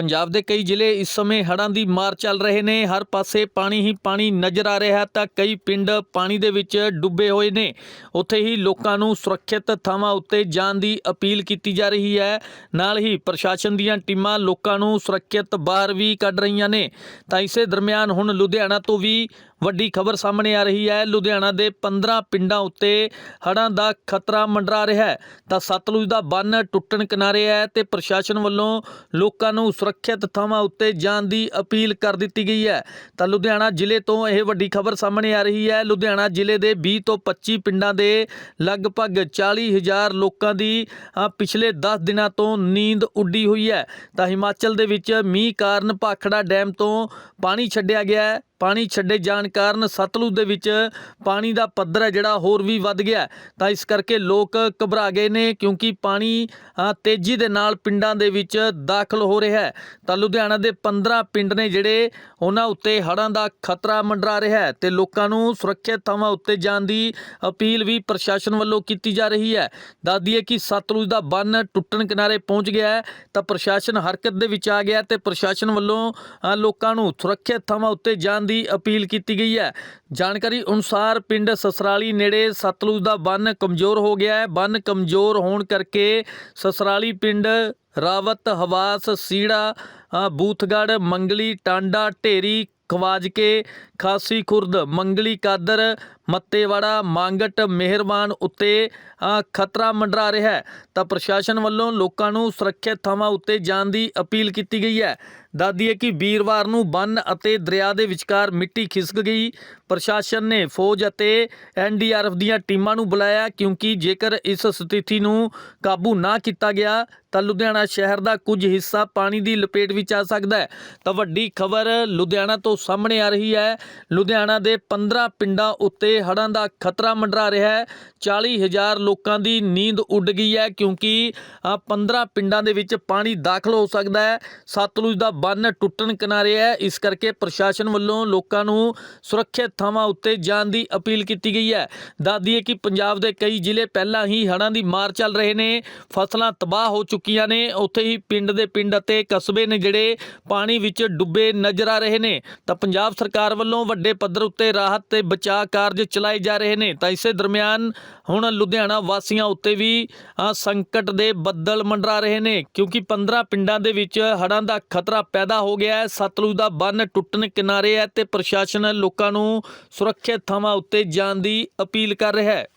ਪੰਜਾਬ ਦੇ ਕਈ ਜ਼ਿਲ੍ਹੇ ਇਸ ਸਮੇਂ ਹੜ੍ਹਾਂ ਦੀ ਮਾਰ ਚੱਲ ਰਹੇ ਨੇ। ਹਰ ਪਾਸੇ ਪਾਣੀ ਹੀ ਪਾਣੀ ਨਜ਼ਰ ਆ ਰਿਹਾ ਤਾਂ ਕਈ ਪਿੰਡ ਪਾਣੀ ਦੇ ਵਿੱਚ ਡੁੱਬੇ ਹੋਏ ਨੇ। ਉੱਥੇ ਹੀ ਲੋਕਾਂ ਨੂੰ ਸੁਰੱਖਿਅਤ ਥਾਵਾਂ ਉੱਤੇ ਜਾਣ ਦੀ ਅਪੀਲ ਕੀਤੀ ਜਾ ਰਹੀ ਹੈ। ਨਾਲ ਹੀ ਪ੍ਰਸ਼ਾਸਨ ਦੀਆਂ ਟੀਮਾਂ ਲੋਕਾਂ ਨੂੰ ਸੁਰੱਖਿਅਤ ਬਾਹਰ ਵੀ ਕੱਢ ਰਹੀਆਂ ਨੇ। ਤਾਂ ਇਸੇ ਦਰਮਿਆਨ ਹੁਣ ਲੁਧਿਆਣਾ ਤੋਂ ਵੀ ਵੱਡੀ ਖਬਰ ਸਾਹਮਣੇ ਆ ਰਹੀ ਹੈ। ਲੁਧਿਆਣਾ ਦੇ 15 ਪਿੰਡਾਂ ਉੱਤੇ ਹੜ੍ਹਾਂ ਦਾ ਖਤਰਾ ਮੰਡਰਾ ਰਿਹਾ ਹੈ। ਤਾਂ ਸਤਲੁਜ ਦਾ ਬੰਨ ਟੁੱਟਣ ਕਿਨਾਰੇ ਹੈ ਤੇ ਪ੍ਰਸ਼ਾਸਨ ਵੱਲੋਂ ਲੋਕਾਂ ਨੂੰ ਸੁਰੱਖਿਅਤ ਥਾਵਾਂ ਉੱਤੇ ਜਾਣ ਦੀ ਅਪੀਲ ਕਰ ਦਿੱਤੀ ਗਈ ਹੈ। ਤਾਂ ਲੁਧਿਆਣਾ ਜ਼ਿਲ੍ਹੇ ਤੋਂ ਇਹ ਵੱਡੀ ਖਬਰ ਸਾਹਮਣੇ ਆ ਰਹੀ ਹੈ। ਲੁਧਿਆਣਾ ਜ਼ਿਲ੍ਹੇ ਦੇ 20 ਤੋਂ 25 ਪਿੰਡਾਂ ਦੇ ਲਗਭਗ 40000 ਲੋਕਾਂ ਦੀ ਪਿਛਲੇ 10 ਦਿਨਾਂ ਤੋਂ ਨੀਂਦ ਉੱਡੀ ਹੋਈ ਹੈ। ਤਾਂ ਹਿਮਾਚਲ ਦੇ ਵਿੱਚ ਮੀਂਹ ਕਾਰਨ ਭਾਖੜਾ ਡੈਮ ਤੋਂ ਪਾਣੀ ਛੱਡਿਆ ਗਿਆ ਹੈ। ਪਾਣੀ ਛੱਡੇ ਜਾਣ ਕਾਰਨ ਸਤਲੁਜ ਦੇ ਵਿੱਚ ਪਾਣੀ ਦਾ ਪੱਧਰ ਹੈ ਜਿਹੜਾ ਹੋਰ ਵੀ ਵੱਧ ਗਿਆ ਤਾਂ ਇਸ ਕਰਕੇ ਲੋਕ ਘਬਰਾ ਗਏ ਨੇ ਕਿਉਂਕਿ ਪਾਣੀ ਤੇਜ਼ੀ ਦੇ ਨਾਲ ਪਿੰਡਾਂ ਦੇ ਵਿੱਚ ਦਾਖਲ ਹੋ ਰਿਹਾ ਹੈ। ਤਾਂ ਲੁਧਿਆਣਾ ਦੇ 15 ਪਿੰਡ ਨੇ ਜਿਹੜੇ ਉਹਨਾਂ ਉੱਤੇ ਹੜ੍ਹਾਂ ਦਾ ਖਤਰਾ ਮੰਡਰਾ ਰਿਹਾ ਹੈ ਤੇ ਲੋਕਾਂ ਨੂੰ ਸੁਰੱਖਿਅਤ ਥਾਵਾਂ ਉੱਤੇ ਜਾਣ ਦੀ ਅਪੀਲ ਵੀ ਪ੍ਰਸ਼ਾਸਨ ਵੱਲੋਂ ਕੀਤੀ ਜਾ ਰਹੀ ਹੈ। ਦੱਸ ਦਈਏ ਕਿ ਸਤਲੁਜ ਦਾ ਬੰਨ ਟੁੱਟਣ ਕਿਨਾਰੇ ਪਹੁੰਚ ਗਿਆ ਹੈ, ਤਾਂ ਪ੍ਰਸ਼ਾਸਨ ਹਰਕਤ ਦੇ ਵਿੱਚ ਆ ਗਿਆ ਤੇ ਪ੍ਰਸ਼ਾਸਨ ਵੱਲੋਂ ਲੋਕਾਂ ਨੂੰ ਸੁਰੱਖਿਅਤ ਥਾਵਾਂ ਉੱਤੇ ਜਾਣ ਦੀ ਅਪੀਲ ਕੀਤੀ ਗਈ ਹੈ। ਜਾਣਕਾਰੀ ਅਨੁਸਾਰ ਪਿੰਡ ਸਸਰਾਲੀ ਨੇੜੇ ਸਤਲੁਜ ਦਾ ਬੰਨ ਕਮਜ਼ੋਰ ਹੋ ਗਿਆ ਹੈ। ਬੰਨ ਕਮਜ਼ੋਰ ਹੋਣ ਕਰਕੇ ਸਸਰਾਲੀ ਪਿੰਡ ਰਾਵਤ ਹਵਾਸ ਸੀੜਾ ਅ, ਬੂਥਗੜ੍ਹ ਮੰਗਲੀ ਟਾਂਡਾ ਢੇਰੀ ਖਵਾਜਕੇ ਖਾਸੀ ਖੁਰਦ ਮੰਗਲੀ ਕਾਦਰ ਮੱਤੇਵਾੜਾ ਮੰਗਟ ਮਿਹਰਬਾਨ ਉੱਤੇ ਖਤਰਾ ਮੰਡਰਾ ਰਿਹਾ ਹੈ। ਤਾਂ ਪ੍ਰਸ਼ਾਸਨ ਵੱਲੋਂ ਲੋਕਾਂ ਨੂੰ ਸੁਰੱਖਿਅਤ ਥਾਵਾਂ ਉੱਤੇ ਜਾਣ ਦੀ ਅਪੀਲ ਕੀਤੀ ਗਈ ਹੈ। ਦੱਸਦੀ ਹੈ ਕਿ ਵੀਰਵਾਰ ਨੂੰ ਬੰਨ ਅਤੇ ਦਰਿਆ ਦੇ ਵਿਚਕਾਰ ਮਿੱਟੀ ਖਿਸਕ ਗਈ। ਪ੍ਰਸ਼ਾਸਨ ਨੇ ਫੌਜ ਅਤੇ ਐਨਡੀਆਰਐਫ ਦੀਆਂ ਟੀਮਾਂ ਨੂੰ ਬੁਲਾਇਆ ਕਿਉਂਕਿ ਜੇਕਰ ਇਸ ਸਥਿਤੀ ਨੂੰ ਕਾਬੂ ਨਾ ਕੀਤਾ ਗਿਆ, ਤਾਂ ਲੁਧਿਆਣਾ ਸ਼ਹਿਰ ਦਾ ਕੁਝ ਹਿੱਸਾ ਪਾਣੀ ਦੀ ਲਪੇਟ ਵਿੱਚ ਆ ਸਕਦਾ ਹੈ। ਤਾਂ ਵੱਡੀ ਖਬਰ ਲੁਧਿਆਣਾ ਤੋਂ ਸਾਹਮਣੇ ਆ ਰਹੀ ਹੈ। ਲੁਧਿਆਣਾ ਦੇ 15 ਪਿੰਡਾਂ ਉੱਤੇ ਹੜ੍ਹਾਂ ਦਾ ਖਤਰਾ ਮੰਡਰਾ ਰਿਹਾ ਹੈ। 40000 ਲੋਕਾਂ ਦੀ ਨੀਂਦ ਉੱਡ ਗਈ ਹੈ ਕਿਉਂਕਿ 15 ਪਿੰਡਾਂ ਦੇ ਵਿੱਚ ਪਾਣੀ ਦਾਖਲ ਹੋ ਸਕਦਾ ਹੈ। ਸਤਲੁਜ ਦਾ ਬੰਨ ਟੁੱਟਣ ਕਿਨਾਰੇ ਹੈ। ਇਸ ਕਰਕੇ ਪ੍ਰਸ਼ਾਸਨ ਵੱਲੋਂ ਲੋਕਾਂ ਨੂੰ ਸੁਰੱਖਿਅਤ ਥਾਵਾਂ ਉੱਤੇ ਜਾਣ ਦੀ ਅਪੀਲ ਕੀਤੀ ਗਈ ਹੈ। ਦੱਸ ਕਿ ਪੰਜਾਬ ਦੇ ਕਈ ਜ਼ਿਲ੍ਹੇ ਪਹਿਲਾਂ ਹੀ ਹੜ੍ਹਾਂ ਦੀ ਮਾਰ ਚੱਲ ਰਹੇ ਨੇ। ਫਸਲਾਂ ਤਬਾਹ ਹੋ ਚੁੱਕੀਆਂ ਨੇ। ਉੱਥੇ ਹੀ ਪਿੰਡ ਦੇ ਪਿੰਡ ਅਤੇ ਕਸਬੇ ਨੇ ਜਿਹੜੇ ਪਾਣੀ ਵਿੱਚ ਡੁੱਬੇ ਨਜ਼ਰ ਆ ਰਹੇ ਨੇ। ਤਾਂ ਪੰਜਾਬ ਸਰਕਾਰ ਵੱਲੋਂ ਵੱਡੇ ਪੱਧਰ ਉੱਤੇ ਰਾਹਤ ਤੇ ਬਚਾਅ ਕਾਰਜ ਚਲਾਏ ਜਾ ਰਹੇ ਨੇ। ਤਾਂ ਇਸੇ ਦਰਮਿਆਨ ਹੁਣ ਲੁਧਿਆਣਾ ਵਾਸੀਆਂ ਉੱਤੇ ਵੀ ਸੰਕਟ ਦੇ ਬੱਦਲ ਮੰਡਰਾ ਰਹੇ ਨੇ। ਕਿਉਂਕਿ 15 ਪਿੰਡਾਂ ਦੇ ਵਿੱਚ ਹੜ੍ਹਾਂ ਦਾ ਖਤਰਾ ਪੈਦਾ ਹੋ ਗਿਆ ਹੈ। ਸਤਲੁਜ ਦਾ ਬੰਨ ਟੁੱਟਣ ਕਿਨਾਰੇ ਹੈ ਤੇ ਪ੍ਰਸ਼ਾਸਨ ਲੋਕਾਂ ਨੂੰ ਸੁਰੱਖਿਅਤ ਥਾਵਾਂ ਉੱਤੇ ਜਾਣ ਦੀ ਅਪੀਲ ਕਰ ਰਿਹਾ ਹੈ।